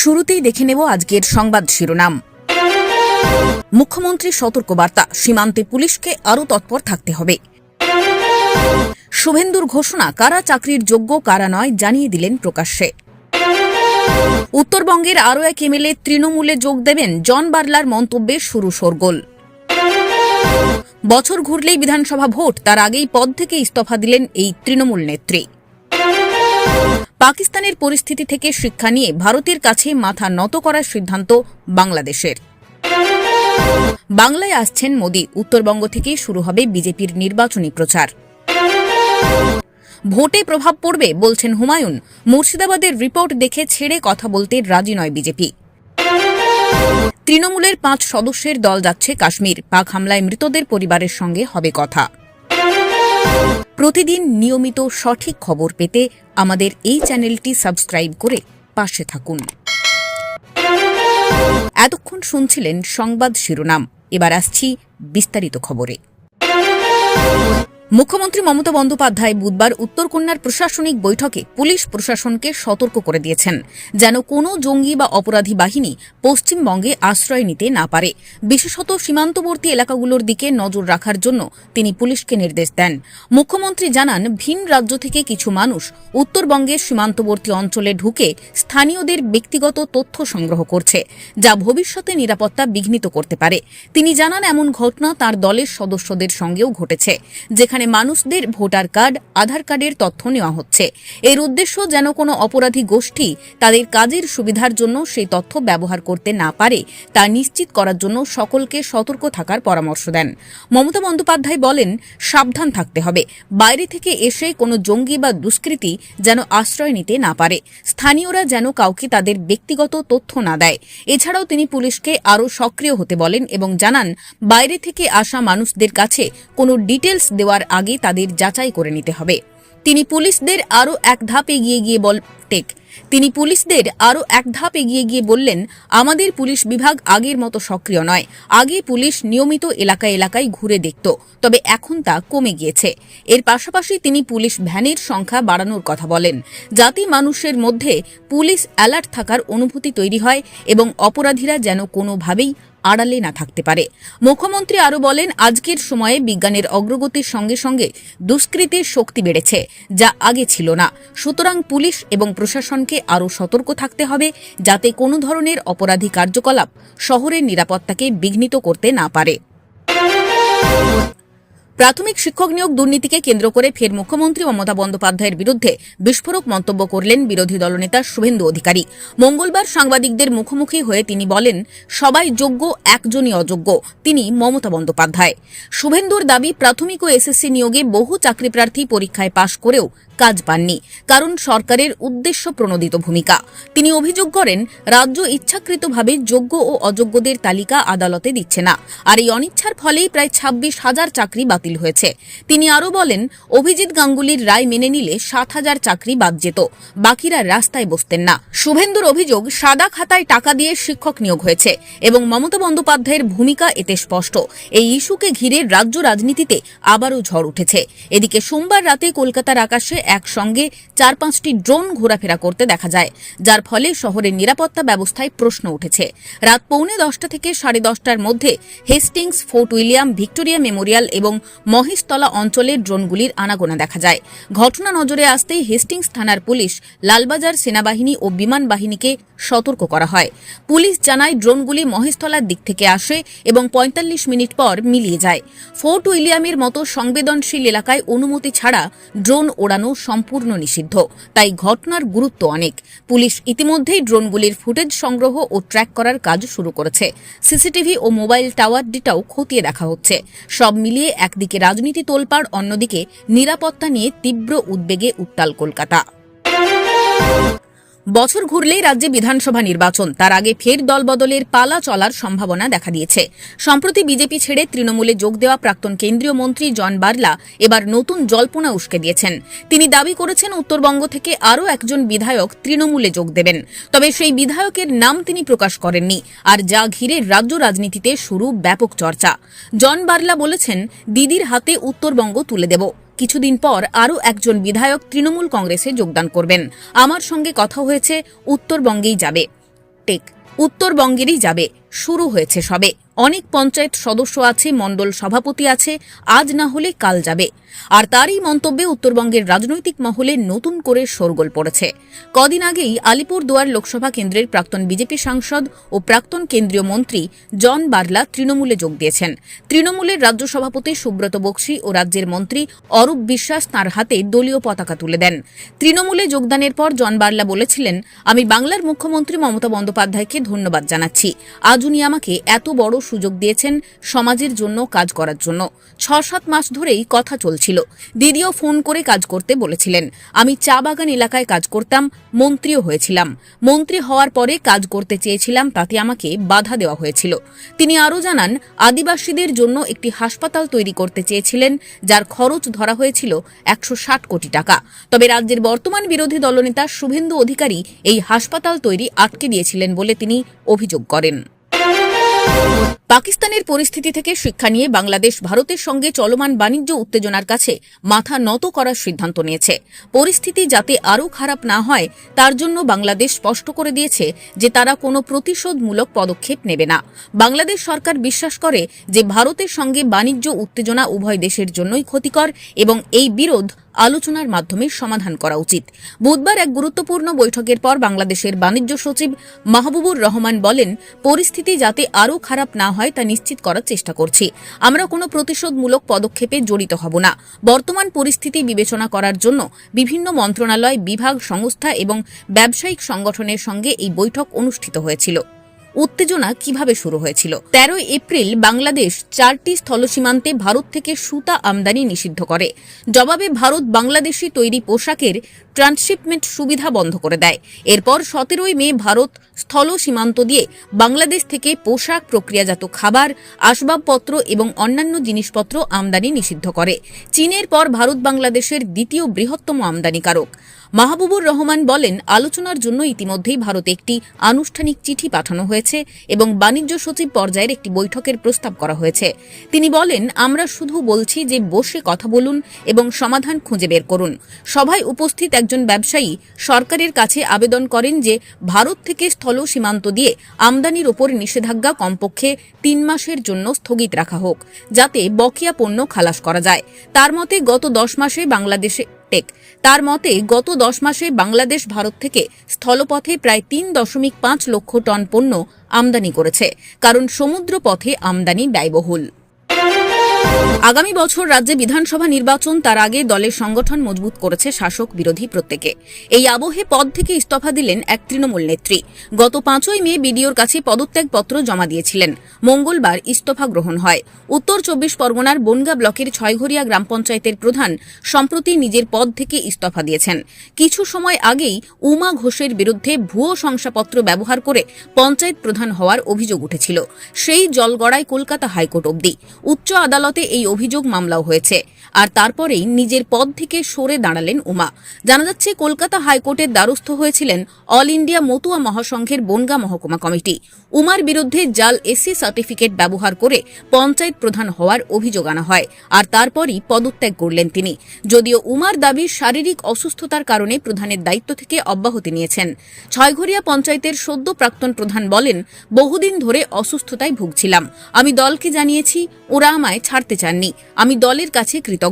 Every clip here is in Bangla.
শুরুতেই দেখে নেব আজকের সংবাদ শিরোনাম। মুখ্যমন্ত্রী সতর্কবার্তা, সীমান্তে পুলিশকে আরও তৎপর থাকতে হবে। শুভেন্দুর ঘোষণা, কারা চাকরির যোগ্য, কারা নয়, জানিয়ে দিলেন প্রকাশ্যে। উত্তরবঙ্গের আরও এক এমএলএ তৃণমূলে যোগ দেবেন, জন বার্লার মন্তব্যে শুরু শোরগোল। বছর ঘুরলেই বিধানসভা ভোট, তার আগেই পদ থেকে ইস্তফা দিলেন এই তৃণমূল নেত্রী। পাকিস্তানের পরিস্থিতি থেকে শিক্ষা নিয়ে ভারতের কাছে মাথা নত করার সিদ্ধান্ত বাংলাদেশের। বাংলায় আসছেন মোদি। উত্তরবঙ্গ থেকে শুরু হবে বিজেপির নির্বাচনী প্রচার। ভোটে প্রভাব পড়বে, বলছেন হুমায়ুন। মুর্শিদাবাদের রিপোর্ট দেখে ছেড়ে কথা বলতে রাজি নয় বিজেপি। তৃণমূলের পাঁচ সদস্যের দল যাচ্ছে কাশ্মীর। পাক হামলায় মৃতদের পরিবারের সঙ্গে হবে কথা। প্রতিদিন নিয়মিত সঠিক খবর পেতে আমাদের এই চ্যানেলটি সাবস্ক্রাইব করে পাশে থাকুন। এতক্ষণ শুনছিলেন সংবাদ শিরোনাম, এবার আসছি বিস্তারিত খবরে। মুখ্যমন্ত্রী মমতা বন্দ্যোপাধ্যায় বুধবার উত্তরকন্যার প্রশাসনিক বৈঠকে পুলিশ প্রশাসনকে সতর্ক করে দিয়েছেন, যেন কোনো জঙ্গি বা অপরাধী বাহিনী পশ্চিমবঙ্গে আশ্রয় নিতে না পারে। বিশেষত সীমান্তবর্তী এলাকাগুলোর দিকে নজর রাখার জন্য তিনি পুলিশকে নির্দেশ দেন। মুখ্যমন্ত্রী জানান, ভিন রাজ্য থেকে কিছু মানুষ উত্তরবঙ্গের সীমান্তবর্তী অঞ্চলে ঢুকে স্থানীয়দের ব্যক্তিগত তথ্য সংগ্রহ করছে, যা ভবিষ্যতে নিরাপত্তা বিঘ্নিত করতে পারে। তিনি জানান, এমন ঘটনা তার দলের সদস্যদের সঙ্গেও ঘটেছে, যেখানে মানুষদের ভোটার কার্ড, আধার কার্ডের তথ্য নেওয়া হচ্ছে। এর উদ্দেশ্য যেন কোনো অপরাধী গোষ্ঠী তাদের কাজের সুবিধার জন্য সেই তথ্য ব্যবহার করতে না পারে, তা নিশ্চিত করার জন্য সকলকে সতর্ক থাকার পরামর্শ দেন। মমতা বন্দ্যোপাধ্যায় বলেন, সাবধান থাকতে হবে। বাইরে থেকে এসে কোনো জঙ্গি বা দুষ্কৃতী যেন আশ্রয় নিতে না পারে। স্থানীয়রা যেন কাউকে তাদের ব্যক্তিগত তথ্য না দেয়। এছাড়াও তিনি পুলিশকে আরও সক্রিয় হতে বলেন এবং জানান, বাইরে থেকে আসা মানুষদের কাছে কোনো ডিটেলস দেওয়ার আগে তাদের যাচাই করে নিতে হবে। তিনি পুলিশদের আরও এক ধাপ এগিয়ে গিয়ে বল, টেক। তিনি পুলিশদের আরও এক ধাপ এগিয়ে গিয়ে বললেন, আমাদের পুলিশ বিভাগ আগের মতো সক্রিয় নয়। আগে পুলিশ নিয়মিত এলাকায় এলাকায় ঘুরে দেখত, তবে এখন তা কমে গিয়েছে। এর পাশাপাশি তিনি পুলিশ ভ্যানের সংখ্যা বাড়ানোর কথা বলেন। যাতে মানুষের মধ্যে পুলিশ অ্যালার্ট থাকার অনুভূতি তৈরি হয় এবং অপরাধীরা যেন কোনোভাবেই আড়ালে না থাকতে পারে। মুখ্যমন্ত্রী আরও বলেন, আজকের সময়ে বিজ্ঞানের অগ্রগতির সঙ্গে সঙ্গে দুষ্কৃতির শক্তি বেড়েছে, যা আগে ছিল না। সুতরাং পুলিশ এবং প্রশাসনকে আরও সতর্ক থাকতে হবে, যাতে কোনো ধরনের অপরাধী কার্যকলাপ শহরের নিরাপত্তাকে বিঘ্নিত করতে না পারে। প্রাথমিক শিক্ষক নিয়োগ দুর্নীতিকে কেন্দ্র করে ফের মুখ্যমন্ত্রী মমতা বন্দ্যোপাধ্যায়ের বিরুদ্ধে বিস্ফোরক মন্তব্য করলেন বিরোধী দলনেতা শুভেন্দু অধিকারী। মঙ্গলবার সাংবাদিকদের মুখোমুখি হয়ে তিনি বলেন, সবাই যোগ্য, একজনই অযোগ্য, তিনি মমতা বন্দ্যোপাধ্যায়। শুভেন্দুর দাবি, প্রাথমিক ও এসএসসি নিয়োগে বহু চাকরিপ্রার্থী পরীক্ষায় পাশ করেও কাজ পাননি, কারণ সরকারের উদ্দেশ্য প্রণোদিত ভূমিকা। তিনি অভিযোগ করেন, রাজ্য ইচ্ছাকৃতভাবে যোগ্য ও অযোগ্যদের তালিকা আদালতে দিচ্ছে না। আর এই অনিচ্ছার ফলেই প্রায় ছাব্বিশ হাজার চাকরি বাতিল হয়েছে। তিনি আরও বলেন, অভিজিৎ গাঙ্গুলির রায় মেনে নিলে সাত হাজার চাকরি বাদ যেত, বাকিরা রাস্তায় বসতেন না। শুভেন্দুর অভিযোগ, সাদা খাতায় টাকা দিয়ে শিক্ষক নিয়োগ হয়েছে এবং মমতা বন্দ্যোপাধ্যায়ের ভূমিকা এতে স্পষ্ট। এই ইস্যুকে ঘিরে রাজ্য রাজনীতিতে আবারও ঝড় উঠেছে। এদিকে সোমবার রাতে কলকাতার আকাশে একসঙ্গে চার পাঁচটি ড্রোন ঘোরাফেরা করতে দেখা যায়, যার ফলে শহরের নিরাপত্তা ব্যবস্থায় প্রশ্ন উঠেছে। রাত পৌনে দশটা থেকে সাড়ে দশটার মধ্যে Hastings, Fort William, Victoria Memorial এবং মহেশতলা অঞ্চলে ড্রোনগুলির আনাগোনা দেখা যায়। ঘটনা নজরে আসতেই হেস্টিংস থানার পুলিশ লালবাজার সেনাবাহিনী ও বিমান বাহিনীকে সতর্ক করা হয়। পুলিশ জানায়, ড্রোনগুলি মহেশতলার দিক থেকে আসে এবং পঁয়তাল্লিশ মিনিট পর মিলিয়ে যায়। ফোর্ট উইলিয়ামের মতো সংবেদনশীল এলাকায় অনুমতি ছাড়া ড্রোন ওড়ানো সম্পূর্ণ নিষিদ্ধ, তাই ঘটনার গুরুত্ব অনেক। পুলিশ ইতিমধ্যেই ড্রোনগুলির ফুটেজ সংগ্রহ ও ট্র্যাক করার কাজ শুরু করেছে। সিসিটিভি ও মোবাইল টাওয়ার ডিটাও খতিয়ে দেখা হচ্ছে। সব মিলিয়ে একদিকে রাজনীতি তোলপাড় অন্যদিকে নিরাপত্তা নিয়ে তীব্র উদ্বেগে উত্তাল কলকাতা। বছর ঘুরলেই রাজ্যে বিধানসভা নির্বাচন। তার আগে ফের দলবদলের পালা চলার সম্ভাবনা দেখা দিয়েছে। সম্প্রতি বিজেপি ছেড়ে তৃণমূলে যোগ দেওয়া প্রাক্তন কেন্দ্রীয় মন্ত্রী জন বার্লা এবার নতুন জল্পনা উস্কে দিয়েছেন। তিনি দাবি করেছেন, উত্তরবঙ্গ থেকে আরও একজন বিধায়ক তৃণমূলে যোগ দেবেন। তবে সেই বিধায়কের নাম তিনি প্রকাশ করেননি। আর যা ঘিরে রাজ্য রাজনীতিতে শুরু ব্যাপক চর্চা। জন বার্লা বলেছেন, দিদির হাতে উত্তরবঙ্গ তুলে দেব। কিছুদিন পর আরও একজন বিধায়ক তৃণমূল কংগ্রেসে যোগদান করবেন। আমার সঙ্গে কথা হয়েছে, উত্তরবঙ্গেই যাবে। টেক উত্তরবঙ্গেরই যাবে। শুরু হয়েছে সবে। অনেক পঞ্চায়েত সদস্য আছে, মণ্ডল সভাপতি আছে, আজ না হলে কাল যাবে। আর তারই মন্তব্যে উত্তরবঙ্গের রাজনৈতিক মহলে নতুন করে শোরগোল পড়েছে। কদিন আগেই আলিপুরদুয়ার লোকসভা কেন্দ্রের প্রাক্তন বিজেপি সাংসদ ও প্রাক্তন কেন্দ্রীয় মন্ত্রী জন বার্লা তৃণমূলে যোগ দিয়েছেন। তৃণমূলের রাজ্য সভাপতি সুব্রত বক্সি ও রাজ্যের মন্ত্রী অরূপ বিশ্বাস তাঁর হাতে দলীয় পতাকা তুলে দেন। তৃণমূলে যোগদানের পর জন বার্লা বলেছিলেন, আমি বাংলার মুখ্যমন্ত্রী মমতা বন্দ্যোপাধ্যায়কে ধন্যবাদ জানাচ্ছি। আজ উনি আমাকে এত বড় সুযোগ দিয়েছেন সমাজের জন্য, কাজ করার জন্য। ছ সাত মাস ধরেই কথা চলছিল। দিদিও ফোন করে কাজ করতে বলেছিলেন। আমি চা বাগান এলাকায় কাজ করতাম, মন্ত্রীও হয়েছিলাম। মন্ত্রী হওয়ার পরে কাজ করতে চেয়েছিলাম, তাতে আমাকে বাধা দেওয়া হয়েছিল। তিনি আরও জানান, আদিবাসীদের জন্য একটি হাসপাতাল তৈরি করতে চেয়েছিলেন, যার খরচ ধরা হয়েছিল একশো ষাট কোটি টাকা। তবে রাজ্যের বর্তমান বিরোধী দলনেতা শুভেন্দু অধিকারী এই হাসপাতাল তৈরি আটকে দিয়েছিলেন বলে তিনি অভিযোগ করেন। পাকিস্তানের পরিস্থিতি থেকে শিক্ষা নিয়ে বাংলাদেশ ভারতের সঙ্গে চলমান বাণিজ্য উত্তেজনার কাছে মাথা নত করার সিদ্ধান্ত নিয়েছে। পরিস্থিতি যাতে আরও খারাপ না হয়, তার জন্য বাংলাদেশ স্পষ্ট করে দিয়েছে যে তারা কোনো প্রতিশোধমূলক পদক্ষেপ নেবে না। বাংলাদেশ সরকার বিশ্বাস করে যে ভারতের সঙ্গে বাণিজ্য উত্তেজনা উভয় দেশের জন্যই ক্ষতিকর এবং এই বিরোধ আলোচনার মাধ্যমে সমাধান করা উচিত। বুধবার এক গুরুত্বপূর্ণ বৈঠকের পর বাংলাদেশের বাণিজ্য সচিব মাহবুবুর রহমান বলেন, পরিস্থিতি যাতে আরও খারাপ না হয় তা নিশ্চিত করার চেষ্টা করছি। আমরা কোনো প্রতিশোধমূলক পদক্ষেপে জড়িত হব না। বর্তমান পরিস্থিতি বিবেচনা করার জন্য বিভিন্ন মন্ত্রণালয়, বিভাগ, সংস্থা এবং ব্যবসায়িক সংগঠনের সঙ্গে এই বৈঠক অনুষ্ঠিত হয়েছিল। উত্তেজনা কীভাবে শুরু হয়েছিল? তেরোই এপ্রিল বাংলাদেশ চারটি স্থল সীমান্তে ভারত থেকে সুতা আমদানি নিষিদ্ধ করে। জবাবে ভারত বাংলাদেশি তৈরি পোশাকের ট্রান্সশিপমেন্ট সুবিধা বন্ধ করে দেয়। এরপর সতেরোই মে ভারত স্থল সীমান্ত দিয়ে বাংলাদেশ থেকে পোশাক, প্রক্রিয়াজাত খাবার, আসবাবপত্র এবং অন্যান্য জিনিসপত্র আমদানি নিষিদ্ধ করে। চীনের পর ভারত বাংলাদেশের দ্বিতীয় বৃহত্তম আমদানিকারক। মাহবুবুর রহমান বলেন, আলোচনার জন্য ইতিমধ্যেই ভারতে একটি আনুষ্ঠানিক চিঠি পাঠানো হয়েছে এবং বাণিজ্য সচিব পর্যায়ের একটি বৈঠকের প্রস্তাব করা হয়েছে। তিনি বলেন, আমরা শুধু বলছি যে বসে কথা বলুন এবং সমাধান খুঁজে বের করুন। সভায় উপস্থিত একজন ব্যবসায়ী সরকারের কাছে আবেদন করেন যে, ভারত থেকে স্থল সীমান্ত দিয়ে আমদানির ওপর নিষেধাজ্ঞা কমপক্ষে তিন মাসের জন্য স্থগিত রাখা হোক, যাতে বকেয়া পণ্য খালাস করা যায়। তার মতে, গত দশ মাসে বাংলাদেশে টেক। তার মতে, গত দশ মাসে বাংলাদেশ ভারত থেকে স্থলপথে প্রায় তিন দশমিক পাঁচ লক্ষ টন পণ্য আমদানি করেছে, কারণ সমুদ্র পথে আমদানি ব্যয়বহুল। আগামী বছর রাজ্যে বিধানসভা নির্বাচন, তার আগে দলের সংগঠন মজবুত করেছে শাসক বিরোধী প্রত্যেকে। এই আবহে পদ থেকে ইস্তফা দিলেন এক তৃণমূল নেত্রী। গত পাঁচই মে বিডিওর কাছে পদত্যাগপত্র জমা দিয়েছিলেন। মঙ্গলবার ইস্তফা গ্রহণ হয়। উত্তর চব্বিশ পরগনার বনগা ব্লকের ছয়ঘরিয়া গ্রাম পঞ্চায়েতের প্রধান সম্প্রতি নিজের পদ থেকে ইস্তফা দিয়েছেন। কিছু সময় আগেই উমা ঘোষের বিরুদ্ধে ভুয়ো শংসাপত্র ব্যবহার করে পঞ্চায়েত প্রধান হওয়ার অভিযোগ উঠেছিল। সেই জলগড়ায় কলকাতা হাইকোর্ট অবধি। উচ্চ আদালতে এই অভিযোগ মামলাও হয়েছে। আর তারপরেই নিজের পদ থেকে সরে দাঁড়ালেন উমা। জানা যাচ্ছে, কলকাতা হাইকোর্টের দ্বারস্থ হয়েছিলেন অল ইন্ডিয়া মতুয়া মহাসংঘের বনগা মহকুমা কমিটি। উমার বিরুদ্ধে জাল এসি সার্টিফিকেট ব্যবহার করে পঞ্চায়েত প্রধান হওয়ার অভিযোগ আনা হয়, আর তারপরই পদত্যাগ করলেন তিনি। যদিও উমার দাবি শারীরিক অসুস্থতার কারণে প্রধানের দায়িত্ব থেকে অব্যাহতি নিয়েছেন। ছয়ঘরিয়া পঞ্চায়েতের সদ্য প্রাক্তন প্রধান বলেন, বহুদিন ধরে অসুস্থতায় ভুগছিলাম। আমি দলকে জানিয়েছি, ওরা আমায় ছাড়তে চাননি। আমি দলের কাছে কৃতজ্ঞ।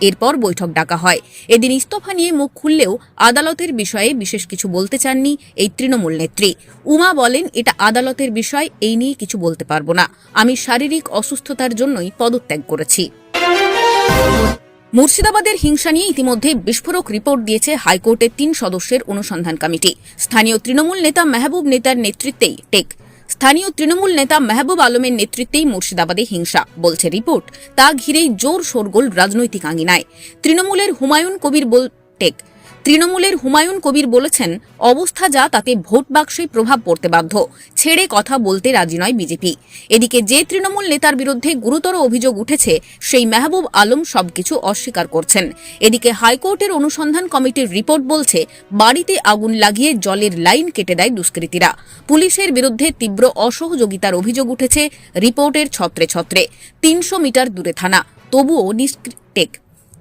এরপর বৈঠক ডাকা হয়। এদিন ইস্তফা নিয়ে মুখ খুললেও আদালতের বিষয়ে বিশেষ কিছু বলতে চাননি এই তৃণমূল নেত্রী। উমা বলেন, এটা আদালতের বিষয়, এই নিয়ে কিছু বলতে পারব না। আমি শারীরিক অসুস্থতার জন্যই পদত্যাগ করেছি। মুর্শিদাবাদের হিংসা নিয়ে ইতিমধ্যে বিস্ফোরক রিপোর্ট দিয়েছে হাইকোর্টের তিন সদস্যের অনুসন্ধান কমিটি। স্থানীয় তৃণমূল নেতা মেহবুব নেতার নেতৃত্বেই টেক। স্থানীয় তৃণমূল নেতা মেহবুব আলমের নেতৃত্বেই মুর্শিদাবাদে হিংসা। বলছে রিপোর্ট, তা ঘিরেই জোর শোরগোল রাজনৈতিক আঙিনায়। তৃণমূলের হুমায়ুন কবির টেক তৃণমূলের হুমায়ুন কবির বলেছেন, অবস্থা যা তাতে ভোট বাক্সে প্রভাব পড়তে বাধ্য। ছেড়ে কথা বলতে রাজি নয় বিজেপি। এদিকে যে তৃণমূল নেতার বিরুদ্ধে গুরুতর অভিযোগ উঠেছে, সেই মেহবুব আলম সবকিছু অস্বীকার করছেন। এদিকে হাইকোর্টের অনুসন্ধান কমিটির রিপোর্ট বলছে, বাড়িতে আগুন লাগিয়ে জলের লাইন কেটে দেয় দুষ্কৃতীরা। পুলিশের বিরুদ্ধে তীব্র অসহযোগিতার অভিযোগ উঠেছে রিপোর্টের ছত্রে ছত্রে। তিনশো মিটার দূরে থানা, তবুও নিষ্ক্রিয়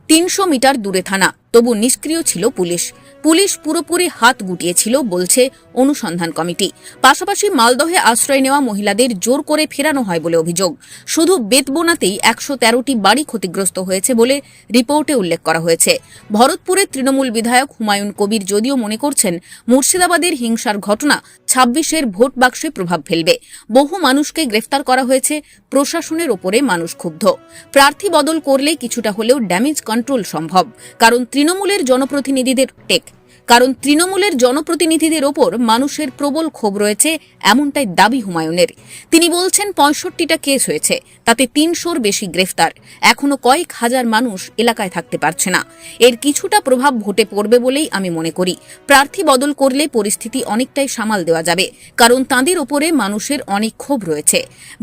তিনশো মিটার দূরে থানা তবু নিষ্ক্রিয় ছিল পুলিশ। পুলিশ পুরোপুরি হাত গুটিয়েছিল, বলছে অনুসন্ধান কমিটি। পাশাপাশি মালদহে আশ্রয় নেওয়া মহিলাদের জোর করে ফেরানো হয় বলে অভিযোগ। শুধু বেতবোনাতেই একশো তেরোটি বাড়ি ক্ষতিগ্রস্ত হয়েছে বলে রিপোর্টে উল্লেখ করা হয়েছে। ভরতপুরের তৃণমূল বিধায়ক হুমায়ুন কবির যদিও মনে করছেন, মুর্শিদাবাদের হিংসার ঘটনা ছাব্বিশের ভোট বাক্সে প্রভাব ফেলবে। বহু মানুষকে গ্রেফতার করা হয়েছে, প্রশাসনের ওপরে মানুষ ক্ষুব্ধ। প্রার্থী বদল করলে কিছুটা হলেও ড্যামেজ কন্ট্রোল সম্ভব। কারণ তৃণমূলের জনপ্রতিনিধিদের টেক। কারণ তৃণমূলের জনপ্রতিনিধিদের ওপর মানুষের প্রবল ক্ষোভ রয়েছে, এমনটাই দাবি হুমায়ুনের। তিনি বলছেন পঁয়ষট্টিটা কেস হয়েছে, তাতে তিনশোর বেশি গ্রেফতার। এখনও কয়েক হাজার মানুষ এলাকায় থাকতে পারছে না। এর কিছুটা প্রভাব ভোটে পড়বে বলেই আমি মনে করি। প্রার্থী বদল করলে পরিস্থিতি অনেকটাই সামাল দেওয়া যাবে, কারণ তাঁদের ওপরে মানুষের অনেক ক্ষোভ রয়েছে।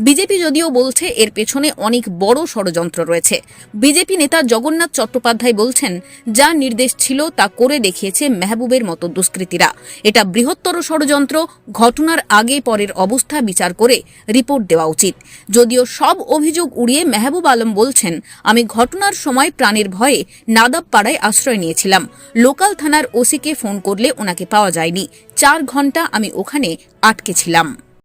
বিজেপি যদিও বলছে এর পেছনে অনেক বড় ষড়যন্ত্র রয়েছে। বিজেপি নেতা জগন্নাথ চট্টোপাধ্যায় বলছেন, যা নির্দেশ ছিল তা করে দেখিয়েছে মেহবুবের মতো দুষ্কৃতীরা। এটা বৃহত্তর ষড়যন্ত্র, ঘটনার আগে পরের অবস্থা বিচার করে রিপোর্ট দেওয়া উচিত। যদিও সব অভিযোগ উড়িয়ে মেহবুব আলম বলছেন, আমি ঘটনার সময় প্রাণের ভয়ে নাদাবপাড়ায় আশ্রয় নিয়েছিলাম। লোকাল থানার ওসিকে ফোন করলে ওনাকে পাওয়া যায়নি। চার ঘণ্টা আমি ওখানে আটকে ছিলাম।